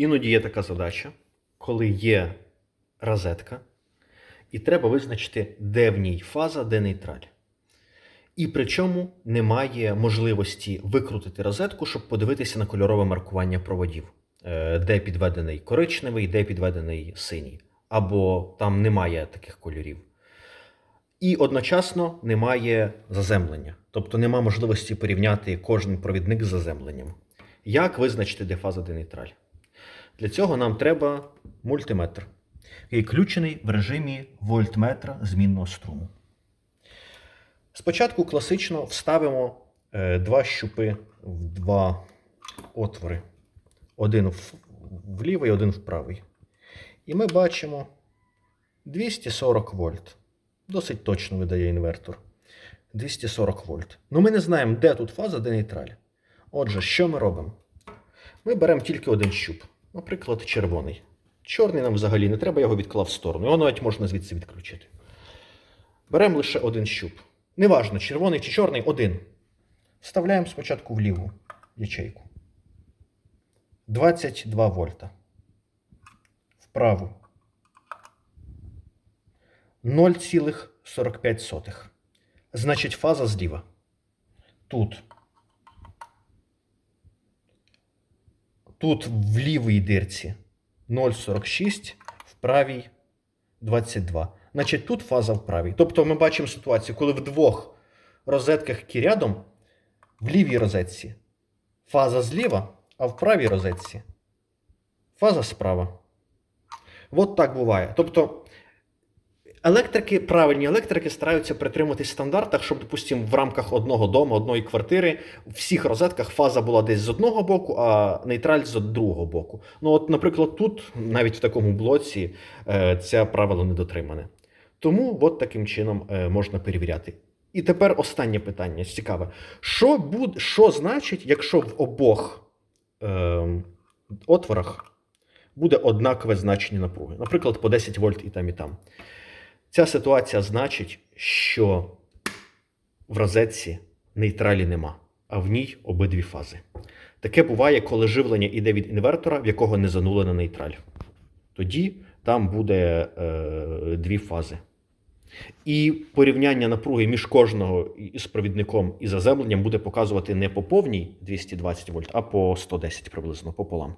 Іноді є така задача, коли є розетка, і треба визначити, де в ній фаза, де нейтраль. І причому немає можливості викрутити розетку, щоб подивитися на кольорове маркування проводів, Е, де підведений коричневий, де підведений синій. Або там немає таких кольорів. І одночасно немає заземлення, тобто нема можливості порівняти кожен провідник з заземленням. Як визначити, де фаза, де нейтраль? Для цього нам треба мультиметр, який включений в режимі вольтметра змінного струму. Спочатку класично вставимо е, два щупи в два отвори. Один в, лівий, один в правий. І ми бачимо 240 вольт. Досить точно видає інвертор. 240 вольт. Ну ми не знаємо, де тут фаза, де нейтраль. Отже, що ми робимо? Ми беремо тільки один щуп, наприклад, червоний. Чорний нам взагалі не треба, я його відклав в сторону. Його навіть можна звідси відключити. Беремо лише один щуп. Неважно, червоний чи чорний, один. Вставляємо спочатку в ліву ячейку. 22 вольта. Вправу. 0,45. Значить, фаза зліва. Тут. Тут в лівій дирці 0,46, в правій 22. Значить, тут фаза в правій. Тобто ми бачимо ситуацію, коли в двох розетках, які рядом, в лівій розетці фаза зліва, а в правій розетці фаза справа. От так буває. Тобто, електрики, правильні електрики стараються притримуватись стандартах, щоб, допустимо, в рамках одного дому, одної квартири, в всіх розетках фаза була десь з одного боку, а нейтраль з другого боку. Ну, от, наприклад, тут, навіть в такому блоці, це правило не дотримане. Тому от таким чином е, можна перевіряти. І тепер останнє питання цікаве. Що, буде, що значить, якщо в обох е, отворах буде однакове значення напруги? Наприклад, по 10 вольт і там, і там. Ця ситуація значить, що в розетці нейтралі нема, а в ній обидві фази. Таке буває, коли живлення йде від інвертора, в якого не занулена нейтраль. Тоді там буде е, дві фази. І порівняння напруги між кожного із провідником і заземленням буде показувати не по повній 220 вольт, а по 110 приблизно пополам.